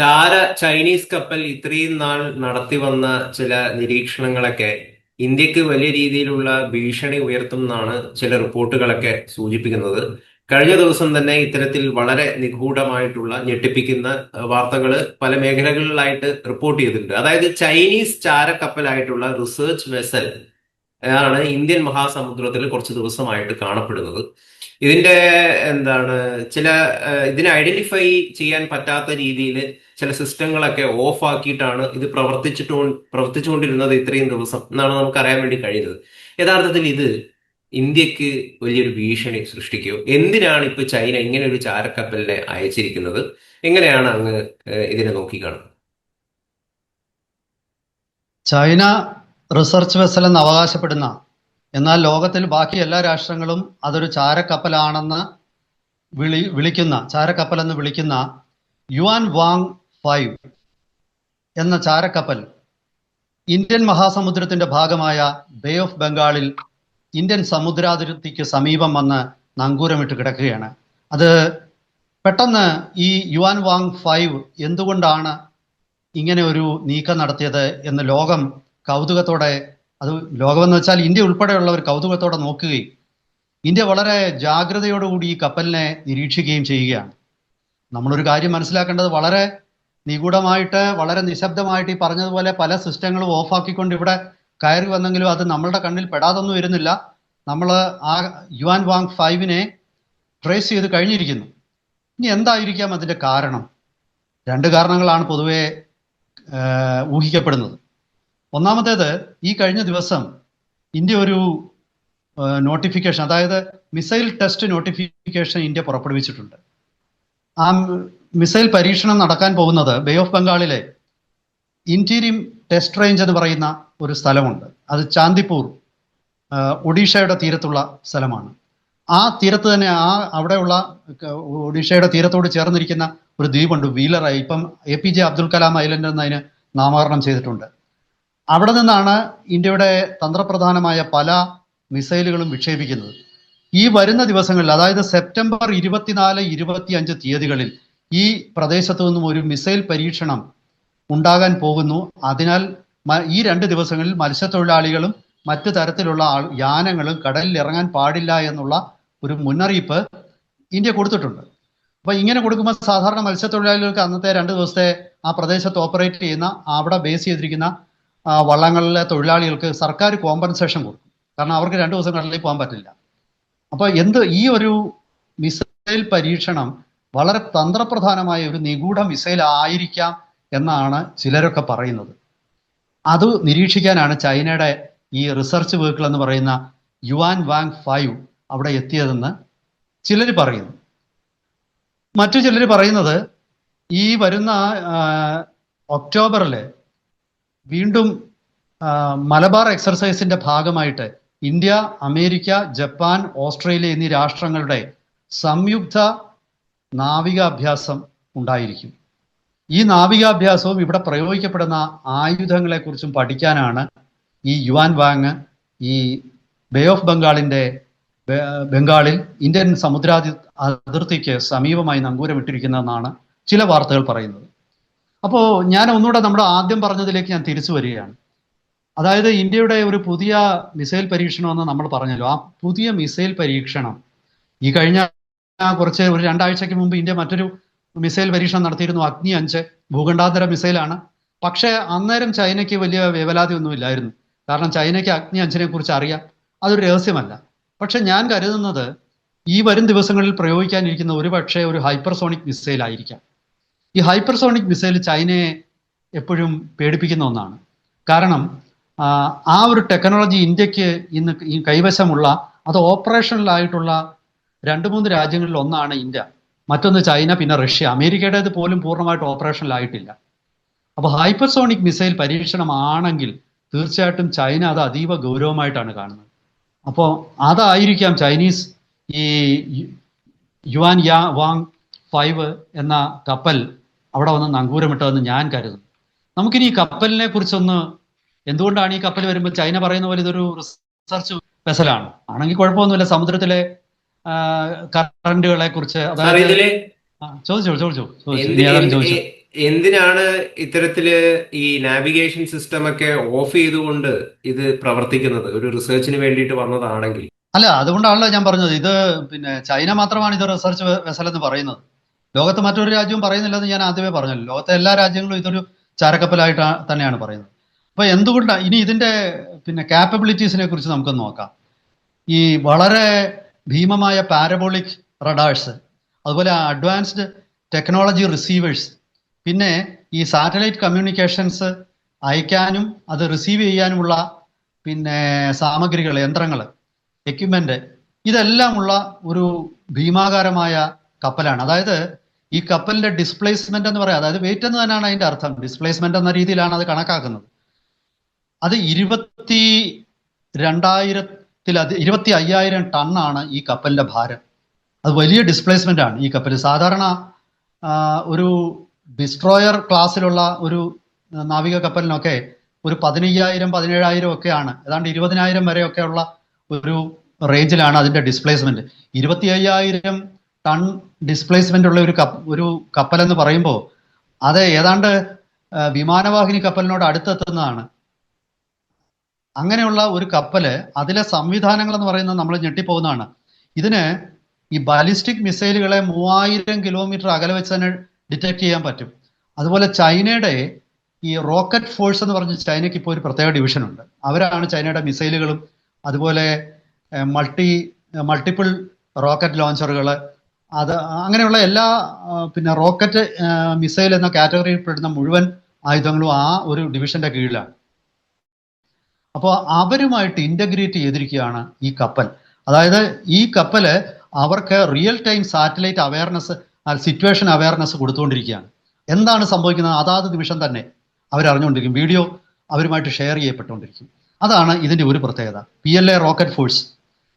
ചാര ചൈനീസ് കപ്പൽ ഇത്രയും നാൾ നടത്തി വന്ന ചില നിരീക്ഷണങ്ങളൊക്കെ ഇന്ത്യയ്ക്ക് വലിയ രീതിയിലുള്ള ഭീഷണി ഉയർത്തുമെന്നാണ് ചില റിപ്പോർട്ടുകളൊക്കെ സൂചിപ്പിക്കുന്നത്. കഴിഞ്ഞ ദിവസം തന്നെ ഇത്തരത്തിൽ വളരെ നിഗൂഢമായിട്ടുള്ള ഞെട്ടിപ്പിക്കുന്ന വാർത്തകൾ പല മേഖലകളിലായിട്ട് റിപ്പോർട്ട് ചെയ്തിട്ടുണ്ട്. അതായത് ചൈനീസ് ചാരക്കപ്പലായിട്ടുള്ള റിസർച്ച് വെസൽ ആണ് ഇന്ത്യൻ മഹാസമുദ്രത്തിൽ കുറച്ച് ദിവസമായിട്ട് കാണപ്പെടുന്നത്. ഇതിന്റെ എന്താണ് ചില ഇതിനെ ഐഡന്റിഫൈ ചെയ്യാൻ പറ്റാത്ത രീതിയിൽ ചില സിസ്റ്റങ്ങളൊക്കെ ഓഫ് ആക്കിയിട്ടാണ് ഇത് പ്രവർത്തിച്ചിട്ട് പ്രവർത്തിച്ചുകൊണ്ടിരുന്നത് ഇത്രയും ദിവസം എന്നാണ് നമുക്ക് അറിയാൻ വേണ്ടി കഴിയുന്നത്. യഥാർത്ഥത്തിൽ ഇത് ഇന്ത്യയ്ക്ക് വലിയൊരു ഭീഷണി സൃഷ്ടിക്കുകയോ എന്തിനാണ് ഇപ്പൊ ചൈന ഇങ്ങനെ ഒരു ചാരക്കപ്പലിനെ അയച്ചിരിക്കുന്നത്? എങ്ങനെയാണ് അങ്ങ് ഇതിനെ നോക്കിക്കാണുന്നത് ചൈന റിസർച്ച് വെസൽ എന്ന് അവകാശപ്പെടുന്ന എന്നാൽ ലോകത്തിൽ ബാക്കി എല്ലാ രാഷ്ട്രങ്ങളും അതൊരു ചാരക്കപ്പലാണെന്ന് വിളി വിളിക്കുന്ന ചാരക്കപ്പലെന്ന് വിളിക്കുന്ന യുവാൻ വാങ് ഫൈവ് എന്ന ചാരക്കപ്പൽ ഇന്ത്യൻ മഹാസമുദ്രത്തിന്റെ ഭാഗമായ ബേ ഓഫ് ബംഗാളിൽ ഇന്ത്യൻ സമുദ്രാതിർത്തിക്ക് സമീപം വന്ന് നങ്കൂരമിട്ട് കിടക്കുകയാണ്. അത് പെട്ടെന്ന് ഈ യുവാൻ വാങ് ഫൈവ് എന്തുകൊണ്ടാണ് ഇങ്ങനെ ഒരു നീക്കം നടത്തിയത് എന്ന് ലോകം കൗതുകത്തോടെ അത് ലോകമെന്ന് വെച്ചാൽ ഇന്ത്യ ഉൾപ്പെടെയുള്ളവർ കൗതുകത്തോടെ നോക്കുകയും ഇന്ത്യ വളരെ ജാഗ്രതയോടുകൂടി ഈ കപ്പലിനെ നിരീക്ഷിക്കുകയും ചെയ്യുകയാണ്. നമ്മളൊരു കാര്യം മനസ്സിലാക്കേണ്ടത് വളരെ നിഗൂഢമായിട്ട് വളരെ നിശബ്ദമായിട്ട് ഈ പറഞ്ഞതുപോലെ പല സിസ്റ്റങ്ങളും ഓഫാക്കിക്കൊണ്ട് ഇവിടെ കയറി വന്നെങ്കിലും അത് നമ്മളുടെ കണ്ണിൽ പെടാതൊന്നും വരുന്നില്ല നമ്മൾ ആ യുവാൻ വാങ് ഫൈവിനെ ട്രേസ് ചെയ്ത് കഴിഞ്ഞിരിക്കുന്നു. ഇനി എന്തായിരിക്കാം അതിന്റെ കാരണം? രണ്ട് കാരണങ്ങളാണ് പൊതുവെ ഊഹിക്കപ്പെടുന്നത്. ഒന്നാമത്തേത് ഈ കഴിഞ്ഞ ദിവസം ഇന്ത്യ ഒരു നോട്ടിഫിക്കേഷൻ അതായത് മിസൈൽ ടെസ്റ്റ് നോട്ടിഫിക്കേഷൻ ഇന്ത്യ പുറപ്പെടുവിച്ചിട്ടുണ്ട്. ആ മിസൈൽ പരീക്ഷണം നടക്കാൻ പോകുന്നത് ബേ ഓഫ് ബംഗാളിലെ ഇന്റീരിയം ടെസ്റ്റ് റേഞ്ച് എന്ന് പറയുന്ന ഒരു സ്ഥലമുണ്ട്. അത് ചാന്ദിപ്പൂർ ഒഡീഷയുടെ തീരത്തുള്ള സ്ഥലമാണ്. ആ തീരത്ത് തന്നെ ആ അവിടെയുള്ള ഒഡീഷയുടെ തീരത്തോട് ചേർന്നിരിക്കുന്ന ഒരു ദ്വീപുണ്ട് വീലർ ഇപ്പം A P J Abdul Kalam island എന്നതിന് നാമകരണം ചെയ്തിട്ടുണ്ട്. അവിടെ നിന്നാണ് ഇന്ത്യയുടെ തന്ത്രപ്രധാനമായ പല മിസൈലുകളും വിക്ഷേപിക്കുന്നത്. ഈ വരുന്ന ദിവസങ്ങളിൽ അതായത് സെപ്റ്റംബർ ഇരുപത്തിനാല് ഇരുപത്തിയഞ്ച് തീയതികളിൽ ഈ പ്രദേശത്തു നിന്നും ഒരു മിസൈൽ പരീക്ഷണം ഉണ്ടാകാൻ പോകുന്നു. അതിനാൽ ഈ രണ്ട് ദിവസങ്ങളിൽ മത്സ്യത്തൊഴിലാളികളും മറ്റു തരത്തിലുള്ള ആൾ യാനങ്ങളും കടലിൽ ഇറങ്ങാൻ പാടില്ല എന്നുള്ള ഒരു മുന്നറിയിപ്പ് ഇന്ത്യ കൊടുത്തിട്ടുണ്ട്. അപ്പൊ ഇങ്ങനെ കൊടുക്കുമ്പോൾ സാധാരണ മത്സ്യത്തൊഴിലാളികൾക്ക് അന്നത്തെ രണ്ട് ദിവസത്തെ ആ പ്രദേശത്ത് ഓപ്പറേറ്റ് ചെയ്യുന്ന അവിടെ ബേസ് ചെയ്തിരിക്കുന്ന വള്ളങ്ങളിലെ തൊഴിലാളികൾക്ക് സർക്കാർ കോമ്പൻസേഷൻ കൊടുക്കും. കാരണം അവർക്ക് രണ്ട് ദിവസം കടലിൽ പോകാൻ പറ്റില്ല. അപ്പൊ എന്ത് ഈ ഒരു മിസൈൽ പരീക്ഷണം വളരെ തന്ത്രപ്രധാനമായ ഒരു നിഗൂഢ മിസൈൽ ആയിരിക്കാം എന്നാണ് ചിലരൊക്കെ പറയുന്നത്. അത് നിരീക്ഷിക്കാനാണ് ചൈനയുടെ ഈ റിസർച്ച് വെഹിക്കിൾ എന്ന് പറയുന്ന യുവാൻ വാങ് ഫൈവ് അവിടെ എത്തിയതെന്ന് ചിലർ പറയുന്നു. മറ്റു ചിലർ പറയുന്നത് ഈ വരുന്ന ഒക്ടോബറിൽ വീണ്ടും മലബാർ എക്സർസൈസിന്റെ ഭാഗമായിട്ട് ഇന്ത്യ അമേരിക്ക ജപ്പാൻ ഓസ്ട്രേലിയ എന്നീ രാഷ്ട്രങ്ങളുടെ സംയുക്ത നാവികാഭ്യാസം ഉണ്ടായിരിക്കും. ഈ നാവികാഭ്യാസവും ഇവിടെ പ്രയോഗിക്കപ്പെടുന്ന ആയുധങ്ങളെക്കുറിച്ചും പഠിക്കാനാണ് ഈ യുവാൻ വാങ് ഈ ബേ ഓഫ് ബംഗാളിന്റെ ബംഗാളിൽ ഇന്ത്യൻ സമുദ്രാതി അതിർത്തിക്ക് സമീപമായി നങ്കൂരമിട്ടിരിക്കുന്നതെന്നാണ് ചില വാർത്തകൾ പറയുന്നത്. അപ്പോൾ ഞാൻ ഒന്നുകൂടെ നമ്മുടെ ആദ്യം പറഞ്ഞതിലേക്ക് ഞാൻ തിരിച്ചു വരികയാണ്. അതായത് ഇന്ത്യയുടെ ഒരു പുതിയ മിസൈൽ പരീക്ഷണം എന്ന് നമ്മൾ പറഞ്ഞല്ലോ. ആ പുതിയ മിസൈൽ പരീക്ഷണം ഈ കഴിഞ്ഞ കുറച്ച് ഒരു രണ്ടാഴ്ചയ്ക്ക് മുമ്പ് ഇന്ത്യ മറ്റൊരു മിസൈൽ പരീക്ഷണം നടത്തിയിരുന്നു. അഗ്നി അഞ്ച് ഭൂഖണ്ഡാന്തര മിസൈലാണ്. പക്ഷേ അന്നേരം ചൈനയ്ക്ക് വലിയ വേവലാതി ഒന്നും ഇല്ലായിരുന്നു. കാരണം ചൈനയ്ക്ക് അഗ്നി അഞ്ചിനെ കുറിച്ച് അറിയാം. അതൊരു രഹസ്യമല്ല. പക്ഷെ ഞാൻ കരുതുന്നത് ഈ വരും ദിവസങ്ങളിൽ പ്രയോഗിക്കാനിരിക്കുന്ന ഒരു പക്ഷേ ഒരു ഹൈപ്പർസോണിക് മിസൈൽ ആയിരിക്കാം. ഈ ഹൈപ്പർസോണിക് മിസൈൽ ചൈനയെ എപ്പോഴും പേടിപ്പിക്കുന്ന ഒന്നാണ്. കാരണം ആ, ആ ഒരു ടെക്നോളജി ഇന്ത്യയ്ക്ക് ഇന്ന് കൈവശമുള്ള അത് ഓപ്പറേഷണലായിട്ടുള്ള രണ്ട് മൂന്ന് രാജ്യങ്ങളിൽ ഒന്നാണ് ഇന്ത്യ. മറ്റൊന്ന് ചൈന പിന്നെ റഷ്യ. അമേരിക്കയുടേത് പോലും പൂർണമായിട്ട് ഓപ്പറേഷനിലായിട്ടില്ല. അപ്പോൾ ഹൈപ്പർസോണിക് മിസൈൽ പരീക്ഷണമാണെങ്കിൽ തീർച്ചയായിട്ടും ചൈന അത് അതീവ ഗൗരവമായിട്ടാണ് കാണുന്നത്. അപ്പോൾ അതായിരിക്കാം ചൈനീസ് ഈ യുവാൻ യാ വാങ് ഫൈവ് എന്ന കപ്പൽ അവിടെ വന്ന് നങ്കൂരമിട്ടതെന്ന് ഞാൻ കരുതുന്നു. നമുക്കിനി ഈ കപ്പലിനെ കുറിച്ചൊന്ന് എന്തുകൊണ്ടാണ് ഈ കപ്പൽ വരുമ്പോൾ ചൈന പറയുന്ന പോലെ ഇതൊരു റിസർച്ച് വെസലാണ് ആണെങ്കിൽ കുഴപ്പമൊന്നുമില്ല. സമുദ്രത്തിലെ കറന്റുകളെ കുറിച്ച് അതായത് ചോദിച്ചോ ചോദിച്ചോ എന്തിനാണ് ഇത്തരത്തിൽ ഈ നാവിഗേഷൻ സിസ്റ്റം ഒക്കെ ഓഫ് ചെയ്തുകൊണ്ട് ഇത് പ്രവർത്തിക്കുന്നത്? ഒരു റിസർച്ചിന് വേണ്ടിയിട്ട് വന്നതാണെങ്കിൽ. അല്ല അതുകൊണ്ടാണല്ലോ ഞാൻ പറഞ്ഞത്. ഇത് പിന്നെ ചൈന മാത്രമാണ് ഇത് റിസർച്ച് വെസൽ എന്ന് പറയുന്നത്. ലോകത്ത് മറ്റൊരു രാജ്യവും പറയുന്നില്ലെന്ന് ഞാൻ ആദ്യമേ പറഞ്ഞല്ലോ. ലോകത്തെ എല്ലാ രാജ്യങ്ങളും ഇതൊരു ചാരക്കപ്പലായിട്ട് തന്നെയാണ് പറയുന്നത്. അപ്പൊ എന്തുകൊണ്ടാണ് ഇനി ഇതിന്റെ പിന്നെ കാപ്പബിലിറ്റീസിനെ കുറിച്ച് നമുക്ക് നോക്കാം. ഈ വളരെ ഭീമമായ പാരബോളിക് റഡാഴ്സ് അതുപോലെ അഡ്വാൻസ്ഡ് ടെക്നോളജി റിസീവേഴ്സ് പിന്നെ ഈ സാറ്റലൈറ്റ് കമ്മ്യൂണിക്കേഷൻസ് അയക്കാനും അത് റിസീവ് ചെയ്യാനുമുള്ള പിന്നെ സാമഗ്രികൾ യന്ത്രങ്ങൾ എക്യുപ്മെന്റ് ഇതെല്ലാമുള്ള ഒരു ഭീമാകാരമായ കപ്പലാണ്. അതായത് ഈ കപ്പലിന്റെ ഡിസ്പ്ലേസ്മെന്റ് എന്ന് പറയാം അതായത് വെയിറ്റ് എന്ന് തന്നെയാണ് അതിന്റെ അർത്ഥം. ഡിസ്പ്ലേസ്മെന്റ് എന്ന രീതിയിലാണ് അത് കണക്കാക്കുന്നത്. അത് ഇരുപത്തി രണ്ടായിരത്തിലധി ഇരുപത്തി അയ്യായിരം ടണ്ണാണ് ഈ കപ്പലിന്റെ ഭാരം. അത് വലിയ ഡിസ്പ്ലേസ്മെന്റ് ആണ് ഈ കപ്പൽ സാധാരണ ഒരു ഡിസ്ട്രോയർ ക്ലാസ്സിലുള്ള ഒരു നാവിക കപ്പലിനൊക്കെ ഒരു പതിനയ്യായിരം പതിനേഴായിരം ഒക്കെയാണ്. ഏതാണ്ട് ഇരുപതിനായിരം വരെയൊക്കെയുള്ള ഒരു റേഞ്ചിലാണ് അതിന്റെ ഡിസ്പ്ലേസ്മെന്റ് ഇരുപത്തി അയ്യായിരം ടൺ ഡിസ്പ്ലേസ്മെന്റ് ഉള്ള ഒരു കപ്പ ഒരു കപ്പൽ എന്ന് പറയുമ്പോൾ അത് ഏതാണ്ട് വിമാനവാഹിനി കപ്പലിനോട് അടുത്തെത്തുന്നതാണ്. അങ്ങനെയുള്ള ഒരു കപ്പൽ അതിലെ സംവിധാനങ്ങൾ എന്ന് പറയുന്നത് നമ്മൾ ഞെട്ടിപ്പോകുന്നതാണ്. ഇതിന് ഈ ബാലിസ്റ്റിക് മിസൈലുകളെ മൂവായിരം കിലോമീറ്റർ അകലെ വെച്ച് തന്നെ ഡിറ്റക്ട് ചെയ്യാൻ പറ്റും. അതുപോലെ ചൈനയുടെ ഈ റോക്കറ്റ് ഫോഴ്സ് എന്ന് പറഞ്ഞ് ചൈനയ്ക്ക് ഇപ്പോൾ ഒരു പ്രത്യേക ഡിവിഷൻ ഉണ്ട്. അവരാണ് ചൈനയുടെ മിസൈലുകളും അതുപോലെ മൾട്ടി മൾട്ടിപ്പിൾ റോക്കറ്റ് ലോഞ്ചറുകൾ അത് അങ്ങനെയുള്ള എല്ലാ പിന്നെ റോക്കറ്റ് മിസൈൽ എന്ന കാറ്റഗറിയിൽപ്പെടുന്ന മുഴുവൻ ആയുധങ്ങളും ആ ഒരു ഡിവിഷന്റെ കീഴിലാണ്. അപ്പോൾ അവരുമായിട്ട് ഇന്റഗ്രേറ്റ് ചെയ്തിരിക്കുകയാണ് ഈ കപ്പൽ. അതായത് ഈ കപ്പൽ അവർക്ക് real time satellite awareness situation awareness കൊടുത്തുകൊണ്ടിരിക്കുകയാണ്. എന്താണ് സംഭവിക്കുന്നത്? അതാത് നിമിഷം തന്നെ അവരറിഞ്ഞുകൊണ്ടിരിക്കും. വീഡിയോ അവരുമായിട്ട് ഷെയർ ചെയ്യപ്പെട്ടുകൊണ്ടിരിക്കും. അതാണ് ഇതിന്റെ ഒരു പ്രത്യേകത. P L A rocket force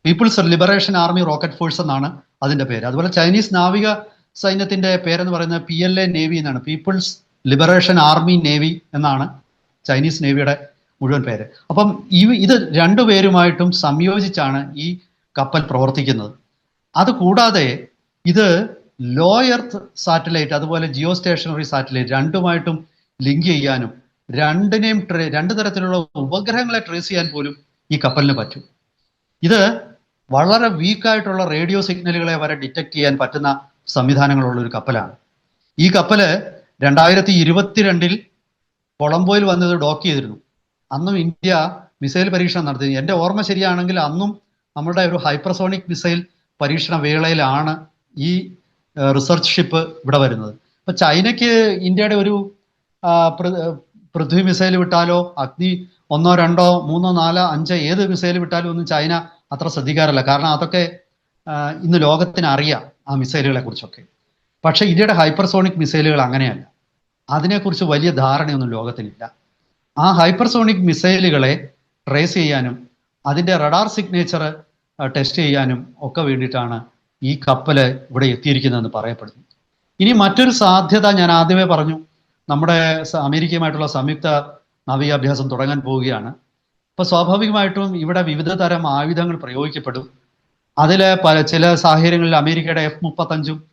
people's liberation army rocket force എന്നാണ് അതിന്റെ പേര്. അതുപോലെ ചൈനീസ് നാവിക സൈന്യത്തിന്റെ പേരെന്ന് പറയുന്നത് പി എൽ എ നേവി എന്നാണ്. പീപ്പിൾസ് ലിബറേഷൻ ആർമി നേവി എന്നാണ് ചൈനീസ് നേവിയുടെ മുഴുവൻ പേര്. അപ്പം ഈ ഇത് രണ്ടുപേരുമായിട്ടും സംയോജിച്ചാണ് ഈ കപ്പൽ പ്രവർത്തിക്കുന്നത്. അതുകൂടാതെ ഇത് ലോ എർത്ത് സാറ്റലൈറ്റ് അതുപോലെ ജിയോ സ്റ്റേഷനറി സാറ്റലൈറ്റ് രണ്ടുമായിട്ടും ലിങ്ക് ചെയ്യാനും രണ്ടിനെയും ട്രേ രണ്ട് തരത്തിലുള്ള ഉപഗ്രഹങ്ങളെ ട്രേസ് ചെയ്യാൻ പോലും ഈ കപ്പലിന് പറ്റും. ഇത് വളരെ വീക്കായിട്ടുള്ള റേഡിയോ സിഗ്നലുകളെ വരെ ഡിറ്റക്ട് ചെയ്യാൻ പറ്റുന്ന സംവിധാനങ്ങളുള്ള ഒരു കപ്പലാണ്. ഈ കപ്പൽ രണ്ടായിരത്തി ഇരുപത്തിരണ്ടിൽ കൊളംബോയിൽ വന്നത് ഡോക്ക് ചെയ്തിരുന്നു. അന്നും ഇന്ത്യ മിസൈൽ പരീക്ഷണം നടത്തി. എന്റെ ഓർമ്മ ശരിയാണെങ്കിൽ അന്നും നമ്മുടെ ഒരു ഹൈപ്പർസോണിക് മിസൈൽ പരീക്ഷണ വേളയിലാണ് ഈ റിസർച്ച് ഷിപ്പ് ഇവിടെ വരുന്നത്. അപ്പൊ ചൈനയ്ക്ക് ഇന്ത്യയുടെ ഒരു പൃഥ്വി മിസൈൽ വിട്ടാലോ അഗ്നി ഒന്നോ രണ്ടോ മൂന്നോ നാലോ അഞ്ചോ ഏത് മിസൈൽ വിട്ടാലും ഒന്നും ചൈന അത്ര ശ്രദ്ധിക്കാറില്ല. കാരണം അതൊക്കെ ഇന്ന് ലോകത്തിന് അറിയാം ആ മിസൈലുകളെ കുറിച്ചൊക്കെ. പക്ഷെ ഇന്ത്യയുടെ ഹൈപ്പർസോണിക് മിസൈലുകൾ അങ്ങനെയല്ല. അതിനെക്കുറിച്ച് വലിയ ധാരണയൊന്നും ലോകത്തിനില്ല. ആ ഹൈപ്പർസോണിക് മിസൈലുകളെ ട്രേസ് ചെയ്യാനും അതിന്റെ റഡാർ സിഗ്നേച്ചർ ടെസ്റ്റ് ചെയ്യാനും ഒക്കെ വേണ്ടിയിട്ടാണ് ഈ കപ്പൽ ഇവിടെ എത്തിയിരിക്കുന്നതെന്ന് പറയപ്പെടുന്നു. ഇനി മറ്റൊരു സാധ്യത ഞാൻ ആദ്യമേ പറഞ്ഞു. നമ്മുടെ അമേരിക്കയുമായിട്ടുള്ള സംയുക്ത നാവികാഭ്യാസം തുടങ്ങാൻ പോവുകയാണ്. അപ്പോൾ സ്വാഭാവികമായിട്ടും ഇവിടെ വിവിധ തരം ആയുധങ്ങൾ പ്രയോഗിക്കപ്പെടും. അതിൽ പല ചില സാഹചര്യങ്ങളിൽ അമേരിക്കയുടെ എഫ് മുപ്പത്തഞ്ചും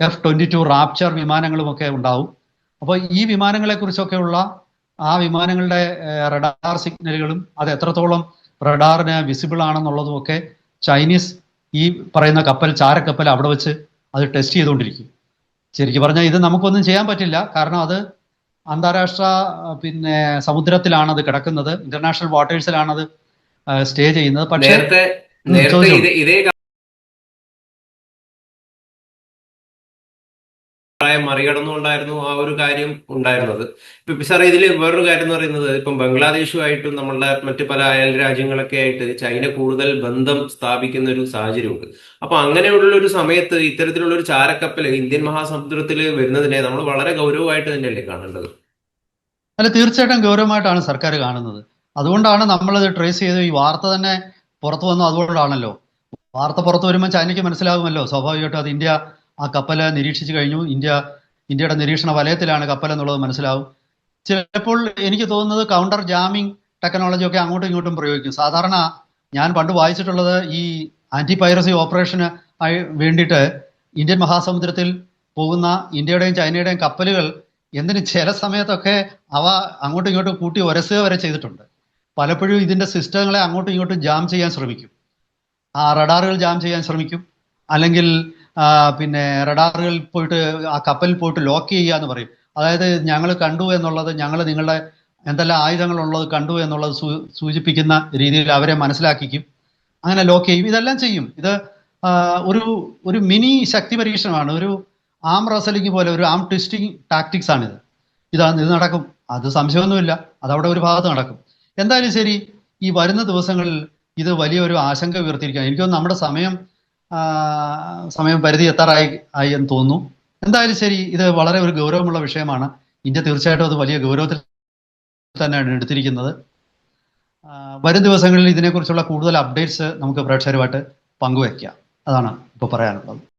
എഫ് ട്വന്റി ടു റാപ്ചർ വിമാനങ്ങളും ഒക്കെ ഉണ്ടാവും. അപ്പോൾ ഈ വിമാനങ്ങളെ കുറിച്ചൊക്കെയുള്ള ആ വിമാനങ്ങളുടെ റഡാർ സിഗ്നലുകളും അത് എത്രത്തോളം റഡാറിന് വിസിബിൾ ആണെന്നുള്ളതും ഒക്കെ ചൈനീസ് ഈ പറയുന്ന കപ്പൽ ചാരക്കപ്പൽ അവിടെ വെച്ച് അത് ടെസ്റ്റ് ചെയ്തുകൊണ്ടിരിക്കും. ശരിക്കും പറഞ്ഞാൽ ഇത് നമുക്കൊന്നും ചെയ്യാൻ പറ്റില്ല. കാരണം അത് അന്താരാഷ്ട്ര പിന്നെ സമുദ്രത്തിലാണ് അത് കിടക്കുന്നത്. ഇന്റർനാഷണൽ വാട്ടേഴ്സിലാണ് അത് സ്റ്റേ ചെയ്യുന്നത്. പക്ഷേ നേരത്തെ. ഇതേ ഇതേ അഭിപ്രായം മറികടന്നുകൊണ്ടായിരുന്നു ആ ഒരു കാര്യം ഉണ്ടായിരുന്നത്. ഇപ്പൊ സാറേ ഇതിൽ വേറൊരു കാര്യം എന്ന് പറയുന്നത് ഇപ്പം ബംഗ്ലാദേശുമായിട്ടും നമ്മളുടെ മറ്റു പല അയൽ രാജ്യങ്ങളൊക്കെ ആയിട്ട് ചൈന കൂടുതൽ ബന്ധം സ്ഥാപിക്കുന്ന ഒരു സാഹചര്യമുണ്ട്. അപ്പൊ അങ്ങനെയുള്ള ഒരു സമയത്ത് ഇത്തരത്തിലുള്ള ഒരു ചാരക്കപ്പൽ ഇന്ത്യൻ മഹാസമുദ്രത്തിൽ വരുന്നതിനെ നമ്മൾ വളരെ ഗൗരവമായിട്ട് തന്നെയല്ലേ കാണേണ്ടത്? അല്ല തീർച്ചയായിട്ടും ഗൗരവമായിട്ടാണ് സർക്കാർ കാണുന്നത്. അതുകൊണ്ടാണ് നമ്മൾ നമ്മളത് ട്രേസ് ചെയ്ത് ഈ വാർത്ത തന്നെ പുറത്തു വന്നു അതുകൊണ്ടാണല്ലോ. വാർത്ത പുറത്തു വരുമ്പോൾ ചൈനയ്ക്ക് മനസ്സിലാകുമല്ലോ സ്വാഭാവികമായിട്ടും അത് ഇന്ത്യ ആ കപ്പൽ നിരീക്ഷിച്ചു കഴിഞ്ഞു. ഇന്ത്യ ഇന്ത്യയുടെ നിരീക്ഷണ വലയത്തിലാണ് കപ്പൽ എന്നുള്ളത് മനസ്സിലാവും. ചിലപ്പോൾ എനിക്ക് തോന്നുന്നത് കൗണ്ടർ ജാമിംഗ് ടെക്നോളജി ഒക്കെ അങ്ങോട്ടും ഇങ്ങോട്ടും പ്രയോഗിക്കും. സാധാരണ ഞാൻ പണ്ട് വായിച്ചിട്ടുള്ളത് ഈ ആന്റി പൈറസി ഓപ്പറേഷന് വേണ്ടിയിട്ട് ഇന്ത്യൻ മഹാസമുദ്രത്തിൽ പോകുന്ന ഇന്ത്യയുടെയും ചൈനയുടെയും കപ്പലുകൾ എന്തിന് ചില സമയത്തൊക്കെ അവ അങ്ങോട്ടും ഇങ്ങോട്ടും കൂട്ടി ഉരസുക വരെ ചെയ്തിട്ടുണ്ട്. പലപ്പോഴും ഇതിന്റെ സിസ്റ്റങ്ങളെ അങ്ങോട്ടും ഇങ്ങോട്ടും ജാം ചെയ്യാൻ ശ്രമിക്കും. ആ റഡാറുകൾ ജാം ചെയ്യാൻ ശ്രമിക്കും. അല്ലെങ്കിൽ പിന്നെ റഡാറുകൾ പോയിട്ട് ആ കപ്പലിൽ പോയിട്ട് ലോക്ക് ചെയ്യുക എന്ന് പറയും. അതായത് ഞങ്ങൾ കണ്ടു എന്നുള്ളത് ഞങ്ങൾ നിങ്ങളുടെ എന്തെല്ലാം ആയുധങ്ങളുള്ളത് കണ്ടു എന്നുള്ളത് സൂചിപ്പിക്കുന്ന രീതിയിൽ അവരെ മനസ്സിലാക്കിക്കും. അങ്ങനെ ലോക്ക് ചെയ്യും. ഇതെല്ലാം ചെയ്യും. ഇത് ഒരു ഒരു മിനി ശക്തി പരീക്ഷണമാണ്. ഒരു ആം റസലിംഗ് പോലെ ഒരു ആം ട്വിസ്റ്റിംഗ് ടാക്ടിക്സ് ആണിത്. ഇതാണ് ഇത് നടക്കും. അത് സംശയമൊന്നുമില്ല. അതവിടെ ഒരു ഭാഗത്ത് നടക്കും. എന്തായാലും ശരി ഈ വരുന്ന ദിവസങ്ങളിൽ ഇത് വലിയൊരു ആശങ്ക ഉയർത്തിയിരിക്കുകയാണ്. എനിക്കൊന്നും നമ്മുടെ സമയം സമയം പരിധി എത്താറായി ആയി എന്ന് തോന്നുന്നു. എന്തായാലും ശരി ഇത് വളരെ ഒരു ഗൗരവമുള്ള വിഷയമാണ്. ഇന്ത്യ തീർച്ചയായിട്ടും അത് വലിയ ഗൗരവത്തിൽ തന്നെയാണ് എടുത്തിരിക്കുന്നത്. വരും ദിവസങ്ങളിൽ ഇതിനെക്കുറിച്ചുള്ള കൂടുതൽ അപ്ഡേറ്റ്സ് നമുക്ക് പ്രേക്ഷകരുമായിട്ട് പങ്കുവയ്ക്കാം. അതാണ് ഇപ്പോൾ പറയാനുള്ളത്.